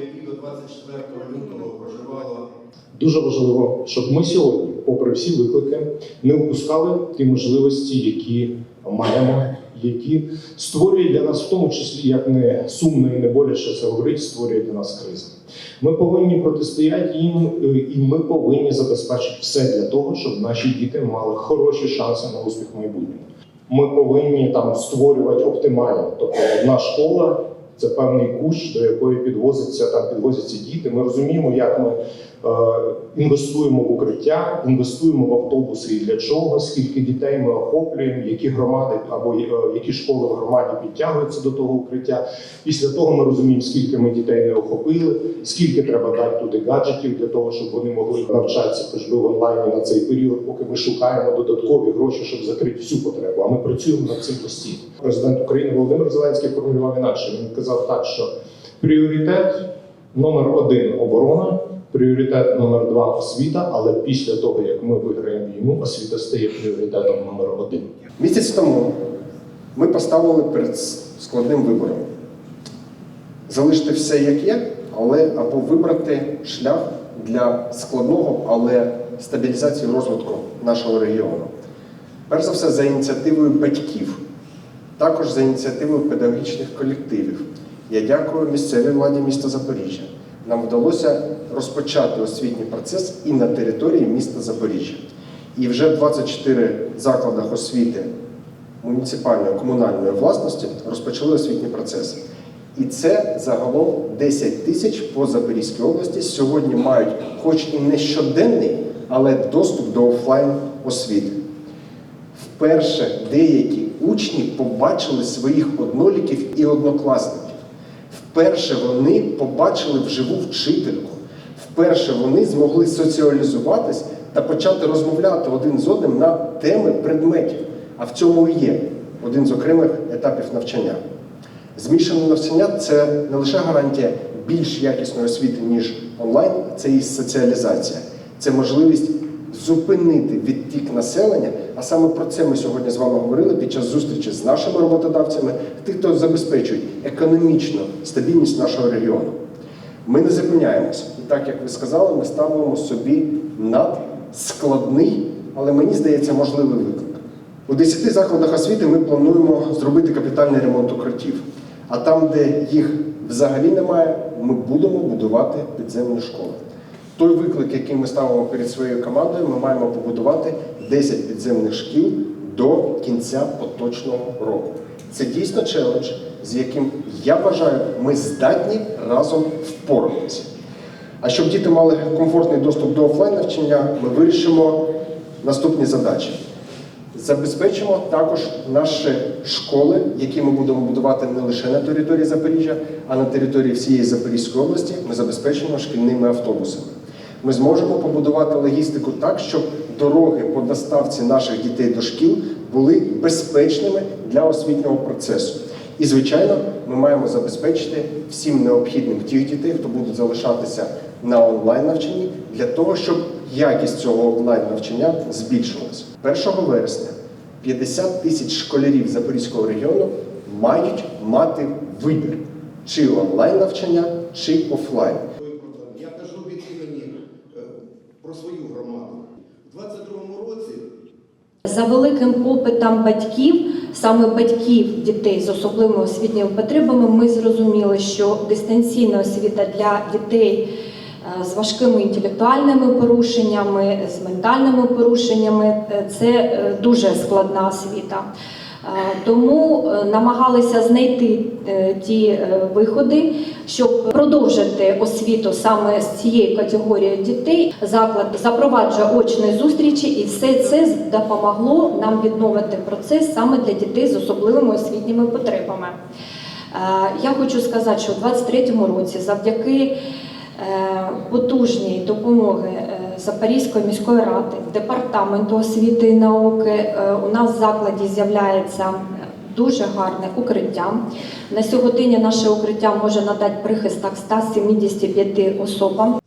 які до 24 лютого проживало Дуже важливо, щоб ми сьогодні, попри всі виклики, не впускали ті можливості, які маємо, які створюють для нас, в тому числі, як не сумно і не боляче це говорить, створює для нас криза. Ми повинні протистояти їм, е, і ми повинні забезпечити все для того, щоб наші діти мали хороші шанси на успіх в майбутньому. Ми повинні там створювати оптимально. Тобто одна школа це певний кущ, до якої підвозиться там підвозяться діти. Ми розуміємо, як ми інвестуємо в укриття, інвестуємо в автобуси і для чого, скільки дітей ми охоплюємо, які громади або е, які школи в громаді підтягуються до того укриття. Після того ми розуміємо, скільки ми дітей не охопили, скільки треба дати туди гаджетів для того, щоб вони могли навчатися хоч в онлайні на цей період, поки ми шукаємо додаткові гроші, щоб закрити всю потребу. А ми працюємо над цим постійно. Президент України Володимир Зеленський формулював інакше. Він казав так, що пріоритет номер один оборона. Пріоритет номер два освіта, але після того, як ми виграємо війну, освіта стає пріоритетом номер один. Місяць тому ми поставили перед складним вибором. Залишити все як є, але або вибрати шлях для складного, але стабілізації розвитку нашого регіону. Перш за все, за ініціативою батьків, також за ініціативою педагогічних колективів. Я дякую місцевій владі міста Запоріжжя. Нам вдалося розпочати освітній процес і на території міста Запоріжжя. І вже в 24 закладах освіти муніципальної комунальної власності розпочали освітні процеси. І це загалом 10 тисяч по Запорізькій області сьогодні мають, хоч і не щоденний, але доступ до офлайн освіти. Вперше деякі учні побачили своїх одноліків і однокласників. Вперше вони побачили вживу вчительку. Вперше вони змогли соціалізуватись та почати розмовляти один з одним на теми предметів. А в цьому і є один з окремих етапів навчання. Змішане навчання це не лише гарантія більш якісної освіти, ніж онлайн, це і соціалізація. Це можливість зупинити відтік населення. А саме про це ми сьогодні з вами говорили під час зустрічі з нашими роботодавцями, тих, хто забезпечують економічну стабільність нашого регіону. Ми не зупиняємося. І так, як ви сказали, ми ставимо собі надскладний, але мені здається, можливий виклик. У 10 закладах освіти ми плануємо зробити капітальний ремонт укриттів. А там, де їх взагалі немає, ми будемо будувати підземні школи. Той виклик, який ми ставимо перед своєю командою, ми маємо побудувати 10 підземних шкіл до кінця поточного року. Це дійсно челендж, з яким я вважаю, ми здатні разом впоратися. А щоб діти мали комфортний доступ до офлайн навчання, ми вирішимо наступні задачі. Забезпечимо також наші школи, які ми будемо будувати не лише на території Запоріжжя, а на території всієї Запорізької області. Ми забезпечимо шкільними автобусами. Ми зможемо побудувати логістику так, щоб дороги по доставці наших дітей до шкіл були безпечними для освітнього процесу. І, звичайно, ми маємо забезпечити всім необхідним тих дітей, хто будуть залишатися на онлайн навчанні, для того, щоб якість цього онлайн навчання збільшилася. 1 вересня 50 тисяч школярів Запорізького регіону мають мати вибір чи онлайн навчання, чи офлайн. За великим попитом батьків, саме батьків дітей з особливими освітніми потребами, ми зрозуміли, що дистанційна освіта для дітей е, з важкими інтелектуальними порушеннями, з ментальними порушеннями е, це е, дуже складна освіта. Е, Тому е, намагалися знайти е, ті виходи, щоб продовжити освіту саме з цієї категорії дітей. Заклад запроваджує очні зустрічі, і все це допомогло нам відновити процес саме для дітей з особливими освітніми потребами. Я хочу сказати, що у 2023 році завдяки потужній допомоги Запорізької міської ради, департаменту освіти і науки е, у нас в закладі з'являється дуже гарне укриття. На сьогодні наше укриття може надати прихисток 175 особам.